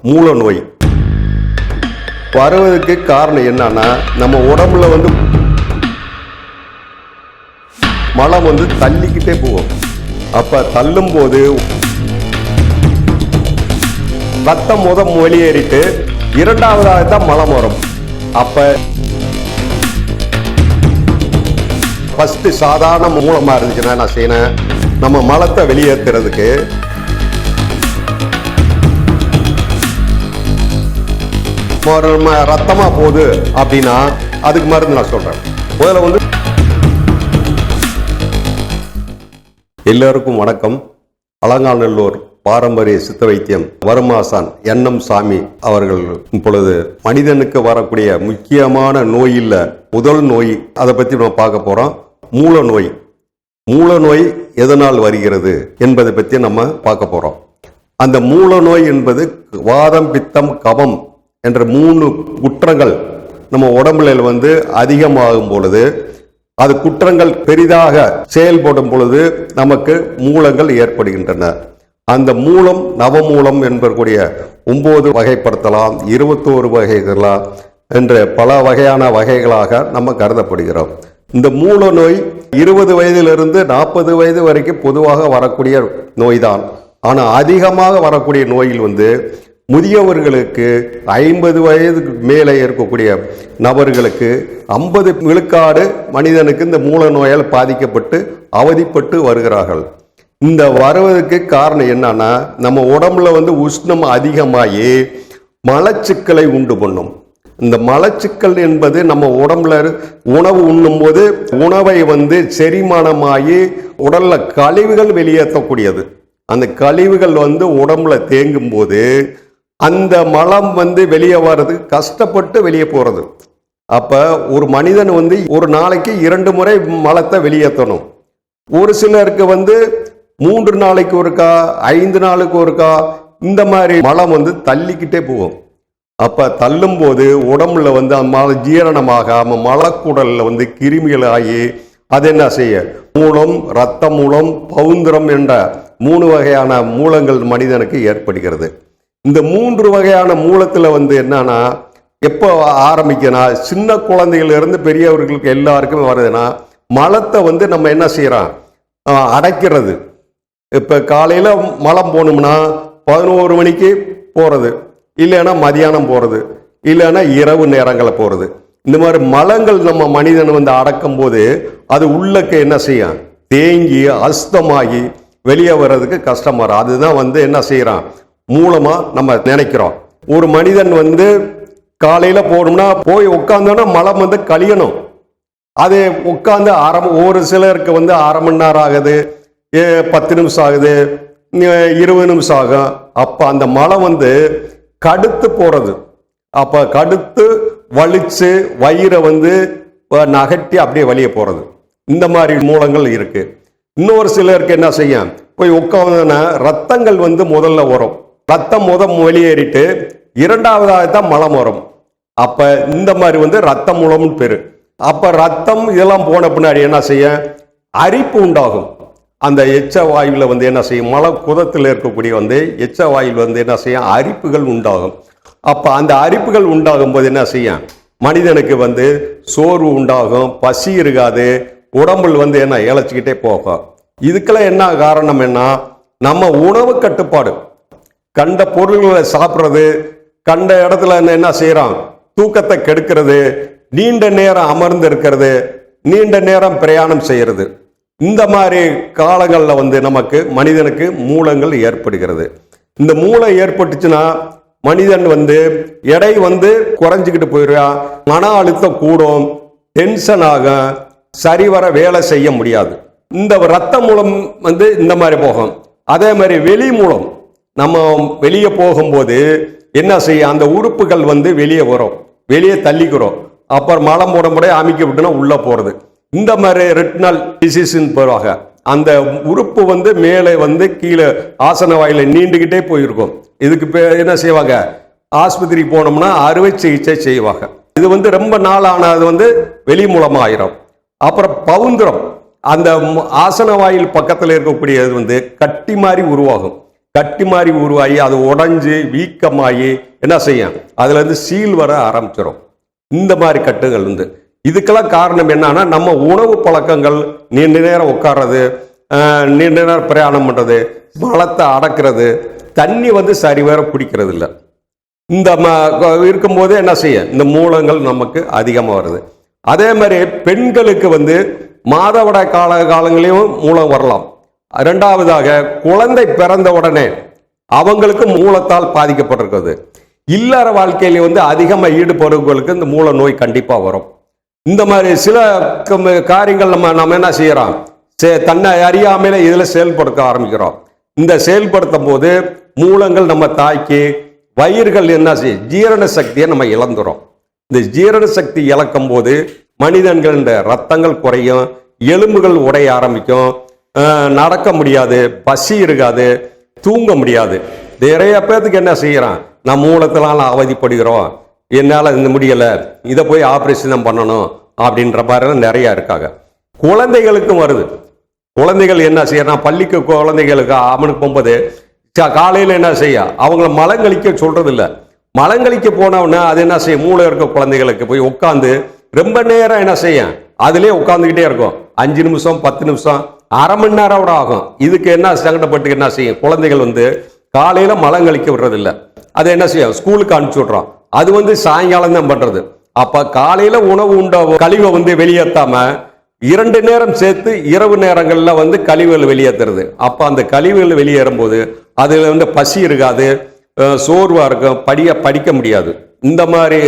மூல நோய் வருவதற்கு காரணம் என்னன்னா நம்ம உடம்புல வந்து மலம் வந்து தள்ளிக்கிட்டே போகும். அப்ப தள்ளும் போது ரத்தம் முதம் வெளியேறிட்டு இரண்டாவதாக தான் மலம் வரும். அப்ப ஃபஸ்ட்டு சாதாரண மூலமா இருந்துச்சுன்னா என்ன செய்யணும்? நம்ம மலத்தை வெளியேற்றுறதுக்கு ரத்தமாக ரத்தமா போகுது அப்படின்னா அதுக்கு மருந்து நான் சொல்றேன். முதல்ல வந்து எல்லோருக்கும் வணக்கம். அலங்காநல்லூர் பாரம்பரிய சித்த வைத்தியம் வருமாசான் என்எம் சாமி அவர்கள் இப்பொழுது மனிதனுக்கு வரக்கூடிய முக்கியமான நோயில் முதல் நோய் அதை பற்றி நம்ம பார்க்க போகிறோம் மூல நோய். மூல நோய் எதனால் வருகிறது என்பதை பற்றி நம்ம பார்க்க போகிறோம் அந்த மூல நோய் என்பது வாதம் பித்தம் கபம் என்ற மூணு குற்றங்கள் நம்ம உடம்புல வந்து அதிகமாகும் பொழுது அது குற்றங்கள் பெரிதாக செயல்படும் பொழுது நமக்கு மூலங்கள் ஏற்படுகின்றன. அந்த மூலம் நவமூலம் என்பக்கூடிய ஒன்பது வகைப்படுத்தலாம் இருபத்தோரு வகைகளா என்ற பல வகையான வகைகளாக நம்ம கருதப்படுகிறோம். இந்த மூல நோய் இருபது வயதிலிருந்து நாற்பது வயது வரைக்கும் பொதுவாக வரக்கூடிய நோய்தான். ஆனால் அதிகமாக வரக்கூடிய நோயில் வந்து முதியவர்களுக்கு ஐம்பது வயதுக்கு மேலே இருக்கக்கூடிய நபர்களுக்கு ஐம்பது விழுக்காடு மனிதனுக்கு இந்த மூல நோயால் பாதிக்கப்பட்டு அவதிப்பட்டு வருகிறார்கள். இந்த வருவதற்கு காரணம் என்னன்னா நம்ம உடம்புல வந்து உஷ்ணம் அதிகமாகி மலச்சிக்கலை உண்டு பண்ணும். இந்த மலச்சிக்கல் என்பது நம்ம உடம்புல உணவு உண்ணும்போது உணவை வந்து செரிமானமாகி உடலில் கழிவுகள் வெளியேற்றக்கூடியது. அந்த கழிவுகள் வந்து உடம்புல தேங்கும் போது அந்த மலம் வந்து வெளியே வர்றது கஷ்டப்பட்டு வெளியே போகிறது அப்போ ஒரு மனிதன் வந்து ஒரு நாளைக்கு இரண்டு முறை மலத்தை வெளியேற்றணும். ஒரு சிலருக்கு வந்து மூன்று நாளைக்கு ஒருக்கா ஐந்து நாளுக்கு ஒருக்கா இந்த மாதிரி மலம் வந்து தள்ளிக்கிட்டே போகும். அப்போ தள்ளும் போது உடம்புல வந்து அந்த மல ஜீரணமாகாமல் மலக்குடலில் வந்து கிருமிகள் ஆகி அது என்ன செய்ய? மூலம் இரத்த மூலம் பவுந்திரம் என்ற மூணு வகையான மூலங்கள் மனிதனுக்கு ஏற்படுகிறது. இந்த மூன்று வகையான மூலத்தில் வந்து என்னன்னா எப்போ ஆரம்பிக்கனா சின்ன குழந்தைகளிலிருந்து பெரியவர்களுக்கு எல்லாருக்குமே வருதுன்னா மலத்தை வந்து நம்ம என்ன செய்கிறோம் அடைக்கிறது. இப்போ காலையில் மலம் போகணும்னா பதினோரு மணிக்கு போகிறது இல்லைன்னா மதியானம் போகிறது இல்லைன்னா இரவு நேரங்களில் போகிறது இந்த மாதிரி மலங்கள் நம்ம மனிதன் வந்து அடக்கும் போது அது உள்ளக்க என்ன செய்யும்? தேங்கி அஸ்தமாகி வெளியே வர்றதுக்கு கஷ்டமாக அதுதான் வந்து என்ன செய்கிறான் மூலமா நம்ம நினைக்கிறோம். ஒரு மனிதன் வந்து காலையில போகணும்னா போய் உட்காந்தோன்னா மலம் வந்து கழியணும். அது உட்காந்து அரை ஒரு சிலருக்கு வந்து அரை மணி நேரம் ஆகுது பத்து நிமிஷம் ஆகுது இருபது நிமிஷம் ஆகும். அப்போ அந்த மலம் வந்து கடுத்து போறது. அப்போ கடுத்து வலிச்சு வயிறை வந்து நகட்டி அப்படியே வெளியே போறது. இந்த மாதிரி மூலங்கள் இருக்கு. இன்னொரு சிலருக்கு என்ன செய்யும்? போய் உட்காந்தோன்னா ரத்தங்கள் வந்து முதல்ல வரும். ரத்தம் முதல் வெளியேறிட்டு இரண்டாவதாக தான் மலம் வரும். அப்போ இந்த மாதிரி வந்து ரத்தம் மூலம்னு பேர். அப்போ ரத்தம் இதெல்லாம் போன பின்னாடி என்ன செய்ய? அரிப்பு உண்டாகும். அந்த எச்ச வாயுவில் வந்து என்ன செய்யும்? மல குதத்தில் இருக்கக்கூடிய வந்து எச்ச வாயுவில் வந்து என்ன செய்யும் அரிப்புகள் உண்டாகும். அப்போ அந்த அரிப்புகள் உண்டாகும் போது என்ன செய்யும் மனிதனுக்கு வந்து சோர்வு உண்டாகும் பசி இருக்காது உடம்புல வந்து என்ன? இழைச்சிக்கிட்டே போகும். இதுக்கெல்லாம் என்ன காரணம் என்ன? நம்ம உணவு கட்டுப்பாடு. கண்ட பொருள்களை சாப்பிட்றது கண்ட இடத்துல என்ன- என்ன செய்யறோம் தூக்கத்தை கெடுக்கிறது நீண்ட நேரம் அமர்ந்து இருக்கிறது நீண்ட நேரம் பிரயாணம் செய்கிறது இந்த மாதிரி காலங்களில் வந்து நமக்கு மனிதனுக்கு மூலங்கள் ஏற்படுகிறது. இந்த மூளை ஏற்பட்டுச்சுன்னா மனிதன் வந்து எடை வந்து குறைஞ்சிக்கிட்டு போயிடுவான் மன அழுத்தம் கூடும் டென்ஷன் ஆகும் சரிவர வேலை செய்ய முடியாது. இந்த ரத்த மூலம் வந்து இந்த மாதிரி போகும். அதே மாதிரி வெளி மூலம் நம்ம வெளியே போகும்போது என்ன செய்ய அந்த உறுப்புகள் வந்து வெளியே வரும். வெளியே தள்ளிக்கிறோம். அப்புறம் மலம் போட முறை அமைக்க விட்டுனா உள்ளே போகிறது இந்த மாதிரி ரெட்னல் டிசீஸ்ன்னு போவாங்க அந்த உறுப்பு வந்து மேலே வந்து கீழே ஆசன வாயில நீண்டுக்கிட்டே போயிருக்கும். இதுக்கு பேர் என்ன செய்வாங்க? ஆஸ்பத்திரி போனோம்னா அறுவை சிகிச்சை செய்வாங்க. இது வந்து ரொம்ப நாள் ஆனது வந்து வெளி மூலமாக ஆயிரும் அப்புறம் பவுந்திரம். அந்த ஆசன வாயில் பக்கத்தில் இருக்கக்கூடியது வந்து கட்டி மாதிரி உருவாகும். கட்டி மாதிரி உருவாகி அது உடஞ்சி வீக்கமாகி என்ன செய்யும்? அதுலேருந்து சீல் வர ஆரம்பிச்சிடும் இந்த மாதிரி கட்டுகள் வந்து இதுக்கெல்லாம் காரணம் என்னன்னா நம்ம உணவு பழக்கங்கள் நீண்ட நேரம் உட்கார்றது நீண்ட நேரம் பிரயாணம் பண்ணுறது மலத்தை அடக்கிறது தண்ணி வந்து சரிவர பிடிக்கிறது இல்லை இந்த ம- இருக்கும்போது என்ன செய்ய? இந்த மூலங்கள் நமக்கு அதிகமாக வருது. அதே மாதிரி பெண்களுக்கு வந்து மாதவிடாய் கால காலங்களையும் மூலம் வரலாம். ரெண்டாவதாக குழந்தை பிறந்த உடனே அவங்களுக்கு மூலத்தால் பாதிக்கப்பட்டிருக்கிறது. இல்லற வாழ்க்கையில வந்து அதிகமாக ஈடுபடுறவங்களுக்கு இந்த மூல நோய் கண்டிப்பாக வரும். இந்த மாதிரி சில காரியங்கள் நம்ம நம்ம என்ன செய்யறோம்? சே- தன்னை அறியாமலே இதில் செயல்படுத்த ஆரம்பிக்கிறோம். இந்த செயல்படுத்தும் போது மூலங்கள் நம்ம தாக்கி வயிறுகள் என்ன செய்யும் ஜீரண சக்தியை நம்ம இழந்துரும். இந்த ஜீரண சக்தி இழக்கும் போது மனிதன்கள் இந்த ரத்தங்கள் குறையும் எலும்புகள் உடைய ஆரம்பிக்கும் நடக்க முடியாது பசி இருக்காது தூங்க முடியாது. நிறைய பேர்த்துக்கு என்ன செய்கிறான் நான் மூலத்தினால அவதிப்படுகிறோம். என்னால் இந்த முடியலை. இதை போய் ஆப்ரேஷன் தான் பண்ணணும் அப்படின்ற மாதிரிலாம் நிறையா இருக்காங்க. குழந்தைகளுக்கும் வருது. குழந்தைகள் என்ன செய்யறான்? பள்ளிக்கு குழந்தைகளுக்கு அவனுக்கு போகும்போது ச- என்ன செய்ய? அவங்கள மலங்கழிக்க சொல்றது இல்ல மலங்கழிக்க போனவன அது என்ன செய்யும்? மூளை இருக்க குழந்தைகளுக்கு போய் உட்காந்து ரொம்ப நேரம் என்ன செய்யும்? அதுலேயே உட்காந்துக்கிட்டே இருக்கும். அஞ்சு நிமிஷம் பத்து நிமிஷம் அரை மணி நேரம் கூட ஆகும். இதுக்கு என்ன சங்கடப்பட்டு என்ன செய்யும்? குழந்தைகள் வந்து காலையில் மலம் கழிக்க விடுறதில்ல. அதை என்ன செய்யும்? ஸ்கூலுக்கு அனுப்பிச்சி விட்றோம் அது வந்து சாயங்காலம் தான் பண்ணுறது அப்போ காலையில் உணவு உண்ட கழிவை வந்து வெளியேற்றாமல் இரண்டு நேரம் சேர்த்து இரவு நேரங்களில் வந்து கழிவுகள் வெளியேற்றுறது அப்போ அந்த கழிவுகள் வெளியேறும் போது வந்து பசி இருக்காது சோர்வாக இருக்கும் படிய படிக்க முடியாது. இந்த மாதிரி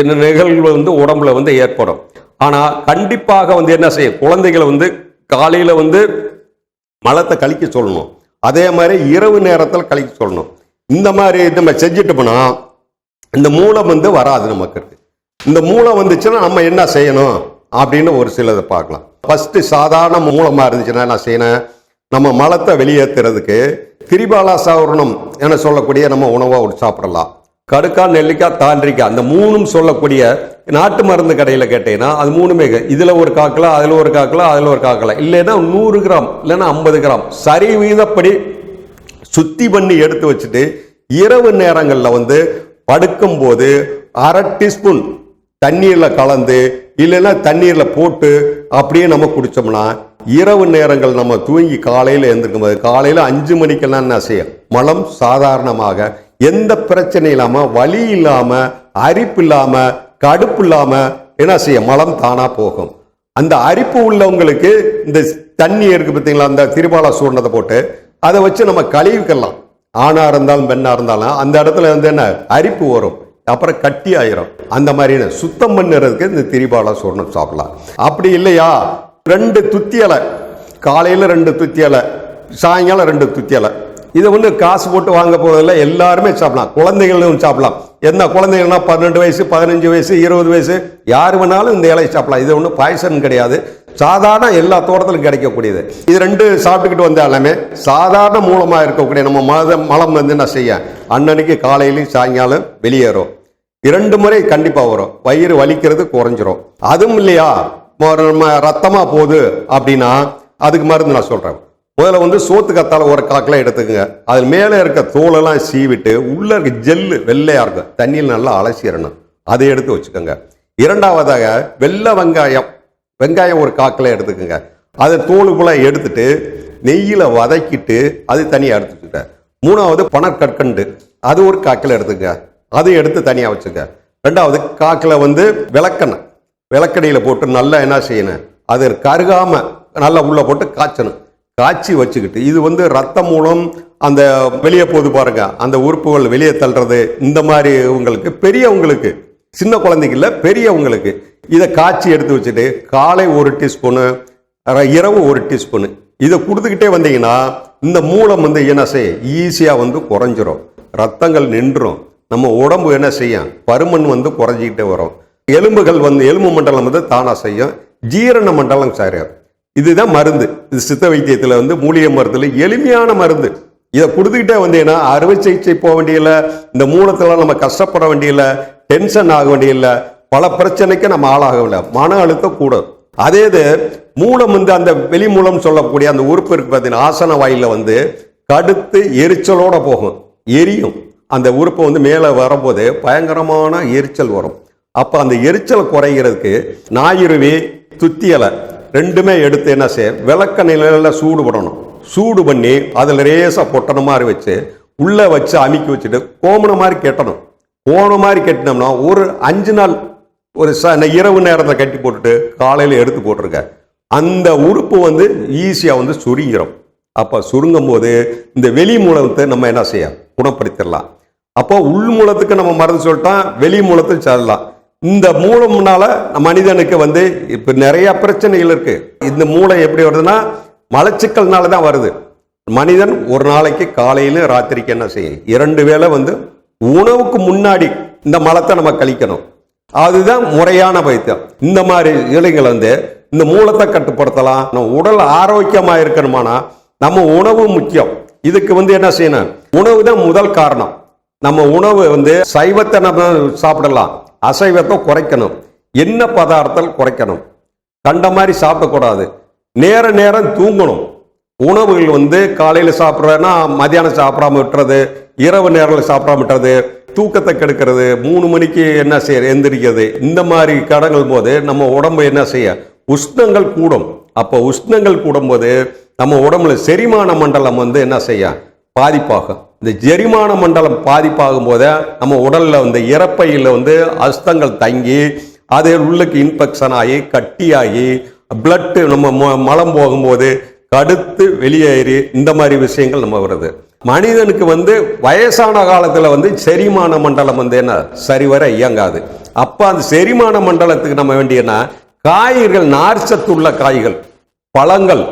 இந்த நிகழ்வு வந்து உடம்புல வந்து ஏற்படும். ஆனால் கண்டிப்பாக வந்து என்ன செய்யும்? குழந்தைகளை வந்து காலையில் வந்து மலத்தை கழிக்க சொல்லணும். அதே மாதிரி இரவு நேரத்தில் கழிக்க சொல்லணும். இந்த மாதிரி நம்ம செஞ்சுட்டு இந்த மூலம் வந்து வராது நமக்கு. இந்த மூலம் வந்துச்சுன்னா நம்ம என்ன செய்யணும் அப்படின்னு ஒரு சிலதை பார்க்கலாம். ஃபஸ்ட்டு சாதாரண மூலமாக இருந்துச்சுன்னா என்ன செய்யணும்? நம்ம மலத்தை வெளியேற்றுறதுக்கு திரிபாலா சாவரணம் என சொல்லக்கூடிய நம்ம உணவை சாப்பிடலாம் கடுக்கா நெல்லிக்காய் தாண்டிக்காய் அந்த மூணும் சொல்லக்கூடிய நாட்டு மருந்து கடையில் கேட்டீங்கன்னா அது மூணுமே இதில் இதுல ஒரு காக்கலாம் அதுல ஒரு காக்கலாம் அதுல ஒரு காக்கலாம் இல்லைன்னா நூறு கிராம் இல்லைன்னா ஐம்பது கிராம். சரி வீதப்படி சுத்தி பண்ணி எடுத்து வச்சுட்டு இரவு நேரங்களில் வந்து படுக்கும்போது அரை டீஸ்பூன் தண்ணீர்ல கலந்து இல்லைன்னா தண்ணீர்ல போட்டு அப்படியே நம்ம குடிச்சோம்னா இரவு நேரங்கள் நம்ம தூங்கி காலையில எழுந்திருக்கும் போது காலையில அஞ்சு மணிக்கெல்லாம் என்ன செய்யும் மலம் சாதாரணமாக எந்த பிரச்சனை இல்லாமல் வலி இல்லாமல் அரிப்பு இல்லாமல் கடுப்பு இல்லாமல் என்ன செய்ய மலம் தானா போகும். அந்த அரிப்பு உள்ளவங்களுக்கு இந்த தண்ணி இருக்கு பார்த்தீங்களா அந்த திருபாலா சூர்ணத்தை போட்டு அதை வச்சு நம்ம கழுவிக்கலாம். ஆணா இருந்தாலும் பெண்ணா இருந்தாலும் அந்த இடத்துல வந்து என்ன அரிப்பு வரும். அப்புறம் கட்டி ஆயிரும். அந்த மாதிரி சுத்தம் பண்ணுறதுக்கு இந்த திரிபாலா சூர்ணம் சாப்பிடலாம். அப்படி இல்லையா? ரெண்டு துத்தி இலை. காலையில ரெண்டு துத்தி இலை சாயங்காலம் ரெண்டு துத்தி இலை. இதை வந்து காசு போட்டு வாங்க போகிறதில்ல எல்லாருமே சாப்பிடலாம். குழந்தைகளும் சாப்பிடலாம். என்ன குழந்தைகள்னா பன்னெண்டு வயசு பதினஞ்சு வயசு இருபது வயசு யார் வேணாலும் இந்த இலையை சாப்பிடலாம். இது ஒன்றும் பாய்சன் கிடையாது. சாதாரண எல்லா தோட்டத்திலும் கிடைக்கக்கூடியது. இது ரெண்டு சாப்பிட்டுக்கிட்டு வந்தாலுமே சாதாரண மூலமாக இருக்கக்கூடிய நம்ம மத மலம் வந்து என்ன செய்ய? அன்னன்னைக்கு காலையிலையும் சாயங்காலம் வெளியேறும். இரண்டு முறை கண்டிப்பாக வரும். வயிறு வலிக்கிறது குறைஞ்சிரும். அதுவும் இல்லையா? நம்ம ரத்தமாக போகுது அப்படின்னா அதுக்கு மருந்து நான் சொல்கிறேன் முதல்ல வந்து சோத்து கத்தால ஒரு காக்கில் எடுத்துக்கோங்க. அது மேலே இருக்க தோலெல்லாம் சீவிட்டு உள்ளே இருக்க ஜெல்லு வெள்ளையாக இருக்கும். தண்ணியில் நல்லா அலசிடணும் அதை எடுத்து வச்சுக்கோங்க. இரண்டாவதாக வெள்ளை வெங்காயம். வெங்காயம் ஒரு காக்கில் எடுத்துக்கோங்க. அதை தோலுக்குள்ள எடுத்துட்டு நெய்யில் வதக்கிட்டு அது தனியாக எடுத்து மூணாவது பணக்கற்கண்டு அது ஒரு காக்கில் எடுத்துக்கங்க. அதை எடுத்து தனியாக வச்சுக்க ரெண்டாவது காக்கில் வந்து விளக்கணும் விளக்கடையில் போட்டு நல்லா என்ன செய்யணும்? அது கருகாமல் நல்லா உள்ளே போட்டு காய்ச்சணும். காய்ச்சி வச்சுக்கிட்டு இது வந்து ரத்தம் மூலம் அந்த வெளியே போகுது பாருங்க. அந்த உறுப்புகள் வெளியே தள்ளுறது இந்த மாதிரி உங்களுக்கு பெரியவங்களுக்கு சின்ன குழந்தைக்கு பெரியவங்களுக்கு இதை காய்ச்சி எடுத்து வச்சுட்டு காலை ஒரு டீஸ்பூனு இரவு ஒரு டீஸ்பூனு இதை கொடுத்துக்கிட்டே வந்தீங்கன்னா இந்த மூலம் வந்து என்ன செய்ய ஈஸியாக வந்து குறைஞ்சிரும். ரத்தங்கள் நின்றும். நம்ம உடம்பு என்ன செய்யும்? பருமன் வந்து குறைஞ்சிக்கிட்டே வரும். எலும்புகள் வந்து எலும்பு மண்டலம் வந்து தானாக செய்யும். ஜீரண மண்டலம் சரியும் இதுதான் மருந்து. இது சித்த வைத்தியத்தில் வந்து மூலிகை மருந்துல எளிமையான மருந்து. இதை கொடுத்துக்கிட்டே வந்தீங்கன்னா அறுவை சிகிச்சை போக வேண்டியதில்லை இந்த மூலத்தில் நம்ம கஷ்டப்பட வேண்டியதில்லை டென்ஷன் ஆக வேண்டியதில்லை பல பிரச்சனைக்கு நம்ம ஆளாகவில்லை மன அழுத்தம் கூடும். அதே இது மூலம் வந்து அந்த வெளி மூலம் சொல்லக்கூடிய அந்த உறுப்பு இருக்கு பார்த்தீங்கன்னா ஆசன வாயில வந்து கடுத்து எரிச்சலோட போகும். எரியும். அந்த உறுப்பு வந்து மேலே வரும்போது பயங்கரமான எரிச்சல் வரும். அப்போ அந்த எரிச்சல் குறைகிறதுக்கு ஞாயிறுவே துத்தியலை ரெண்டுமே எடுத்து என்ன செய்ய விளக்க நிலையில் சூடு பண்ணணும் சூடு பண்ணி அதில் லேசாக பொட்டன மாதிரி வச்சு உள்ளே வச்சு அமுக்கி வச்சுட்டு கோமண மாதிரி கெட்டணும். கோண மாதிரி கட்டினோம்னா ஒரு அஞ்சு நாள் ஒரு ச இரவு நேரத்தில் கட்டி போட்டுட்டு காலையில் எடுத்து போட்டிருக்க. அந்த உறுப்பு வந்து ஈஸியாக வந்து சுருங்கிறோம் அப்போ சுருங்கும் போது இந்த வெளி மூலத்தை நம்ம என்ன செய்ய குணப்படுத்திடலாம். அப்போ உள் மூலத்துக்கு நம்ம மருந்து சொல்லிட்டோம் வெளி மூலத்தில் செல்லலாம் இந்த மூலம்னால மனிதனுக்கு வந்து இப்போ நிறைய பிரச்சனைகள் இருக்கு. இந்த மூளை எப்படி வருதுன்னா மலச்சிக்கல்னால தான் வருது. மனிதன் ஒரு நாளைக்கு காலையிலும் ராத்திரிக்கு என்ன செய்யும்? இரண்டு வேளை வந்து உணவுக்கு முன்னாடி இந்த மலத்தை நம்ம கழிக்கணும். அதுதான் முறையான வைத்தியம். இந்த மாதிரி இலைகள் வந்து இந்த மூலத்தை கட்டுப்படுத்தலாம். நம்ம உடல் ஆரோக்கியமாக இருக்கணுமானா நம்ம உணவு முக்கியம். இதுக்கு வந்து என்ன செய்யணும்? உணவு தான் முதல் காரணம். நம்ம உணவு வந்து சைவத்தை நம்ம சாப்பிடலாம். அசைவத்தை குறைக்கணும். என்ன பதார்த்தம் குறைக்கணும்? கண்ட மாதிரி சாப்பிடக்கூடாது. நேர நேரம் தூங்கணும். உணவுகள் வந்து காலையில் சாப்பிட்றேன்னா மதியானம் சாப்பிடாம விட்டுறது இரவு நேரத்தில் சாப்பிடாம விட்டுறது தூக்கத்தை கெடுக்கிறது மூணு மணிக்கு என்ன செய்ய எந்திரிக்கிறது இந்த மாதிரி கடங்கள் போது நம்ம உடம்பு என்ன செய்ய? உஷ்ணங்கள் கூடும். அப்போ உஷ்ணங்கள் கூடும்போது நம்ம உடம்புல செரிமான மண்டலம் வந்து என்ன செய்ய? பாதிப்பாகும் இந்த ஜெரிமான மண்டலம் பாதிப்பாகும் போது நம்ம உடலில் வந்து இறப்பையில் வந்து அஸ்தங்கள் தங்கி அது உள்ளுக்கு இன்ஃபெக்ஷன் ஆகி கட்டியாகி பிளட்டு நம்ம ம- மலம் போகும்போது கடுத்து வெளியேறி இந்த மாதிரி விஷயங்கள் நம்ம வருது. மனிதனுக்கு வந்து வயசான காலத்தில் வந்து செரிமான மண்டலம் வந்து என்ன? சரிவர இயங்காது. அப்போ அந்த செரிமான மண்டலத்துக்கு நம்ம வேண்டியன்னா காய்கறிகள் நார்ச்சத்துள்ள காய்கள் பழங்கள்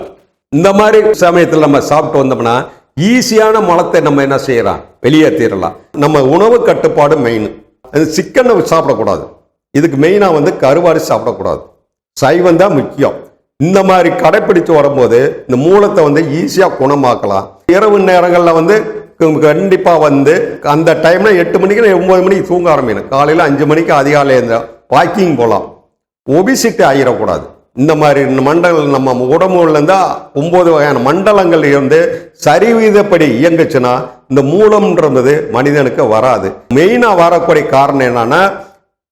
இந்த மாதிரி சமயத்தில் நம்ம சாப்பிட்டு வந்தோம்னா ஈஸியான மலத்தை நம்ம என்ன செய்யலாம்? வெளியேற்றிடலாம் நம்ம உணவு கட்டுப்பாடு மெயின் அது சிக்கனை சாப்பிடக்கூடாது. இதுக்கு மெயினாக வந்து கருவாடு சாப்பிடக்கூடாது. சைவம் தான் முக்கியம். இந்த மாதிரி கடைப்பிடிச்சு வரும்போது இந்த மூலத்தை வந்து ஈஸியாக குணமாக்கலாம். இரவு நேரங்களில் வந்து கண்டிப்பாக வந்து அந்த டைமில் எட்டு மணிக்கு ஒன்பது மணிக்கு தூங்க ஆரம்பிக்கணும். காலையில் அஞ்சு மணிக்கு அதிகாலை வாக்கிங் போகலாம் ஒபிசிட்டி ஆகிடக்கூடாது இந்த மாதிரி மண்டலங்கள் மண்டலம் நம்ம உடம்புல ஒம்பது வகையான மண்டலங்கள் இருந்து சரிவீதப்படி இயங்குச்சுன்னா இந்த மூலம்ன்றது மனிதனுக்கு வராது. மெயினாக வரக்கூடிய காரணம் என்னன்னா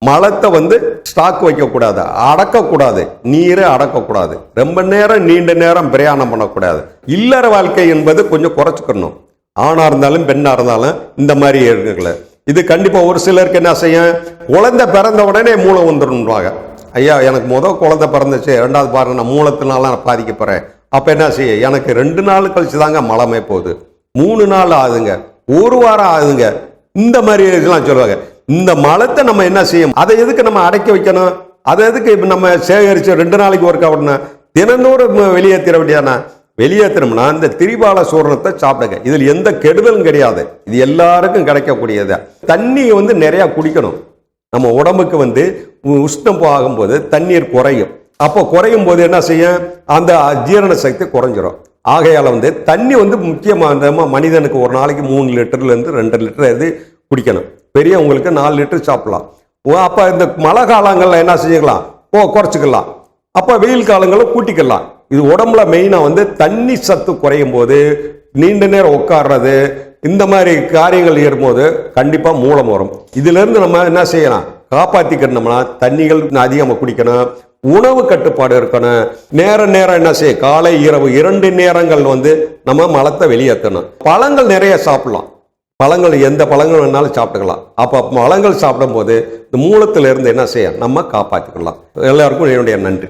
மலத்தை வந்து ஸ்டாக் வைக்கக்கூடாது அடக்கக்கூடாது நீரை அடக்கக்கூடாது. ரொம்ப நேரம் நீண்ட நேரம் பிரயாணம் பண்ணக்கூடாது. இல்லற வாழ்க்கை என்பது கொஞ்சம் குறைச்சிக்கணும். ஆணாக இருந்தாலும் பெண்ணாக இருந்தாலும் இந்த மாதிரி இருக்குல்ல. இது கண்டிப்பாக ஒரு சிலருக்கு என்ன செய்யும்? குழந்தை பிறந்த உடனே மூலம் வந்துடும்வாங்க ஐயா எனக்கு முதல் குழந்தை பிறந்துச்சு ரெண்டாவது பாருங்க நான் மூலத்தினால நான் பாதிக்கப்படுறேன் போறேன். என்ன செய்ய? எனக்கு ரெண்டு நாள் கழிச்சு தாங்க மலமே போகுது. மூணு நாள் ஆகுதுங்க. ஒரு வாரம் ஆகுதுங்க. இந்த மாதிரி இதெல்லாம் சொல்லுவாங்க. இந்த மலத்தை நம்ம என்ன செய்யும் அதை எதுக்கு நம்ம அடக்கி வைக்கணும்? அதை எதுக்கு இப்போ நம்ம சேகரிச்சு ரெண்டு நாளைக்கு ஒர்க் ஆகணும் தினந்தோறும் வெளியேற்றிட வேண்டியானா வெளியேற்றணும்னா இந்த திரிபால சூரணத்தை சாப்பிடுங்க. இதில் எந்த கெடுதலும் கிடையாது. இது எல்லாருக்கும் கிடைக்கக்கூடியது. தண்ணியை வந்து நிறைய குடிக்கணும். நம்ம உடம்புக்கு வந்து உஷ்ணம் ஆகும்போது தண்ணீர் குறையும். அப்போ குறையும் போது என்ன செய்யும் அந்த ஜீரண சக்தி குறைஞ்சிரும். ஆகையால் வந்து தண்ணி வந்து முக்கியமான மனிதனுக்கு ஒரு நாளைக்கு மூணு லிட்டர்லேருந்து ரெண்டு லிட்டர் இது குடிக்கணும். பெரியவங்களுக்கு நாலு லிட்டர் சாப்பிடலாம். ஓ, இந்த மழை காலங்களில் என்ன செஞ்சுக்கலாம்? ஓ குறைச்சிக்கலாம். அப்போ வெயில் காலங்களில் கூட்டிக்கலாம். இது உடம்புல மெயினாக வந்து தண்ணி சத்து குறையும் போது நீண்ட நேரம் உட்காடுறது இந்த மாதிரி காரியங்கள் ஏறும்போது கண்டிப்பாக மூலம் வரும். இதுலேருந்து நம்ம என்ன செய்யலாம்? காப்பாத்திக்கணும்னா தண்ணிகள் அதிகமாக குடிக்கணும். உணவு கட்டுப்பாடு இருக்கணும். நேர நேரம் என்ன செய்ய காலை இரவு இரண்டு நேரங்கள் வந்து நம்ம மலத்தை வெளியேற்றணும். பழங்கள் நிறைய சாப்பிடலாம். பழங்கள் எந்த பழங்கள் வேணாலும் சாப்பிட்டுக்கலாம். அப்போ பழங்கள் சாப்பிடும்போது இந்த மூலத்திலிருந்து என்ன செய்ய நம்ம காப்பாற்றிக்கலாம் எல்லாருக்கும் என்னுடைய நன்றி.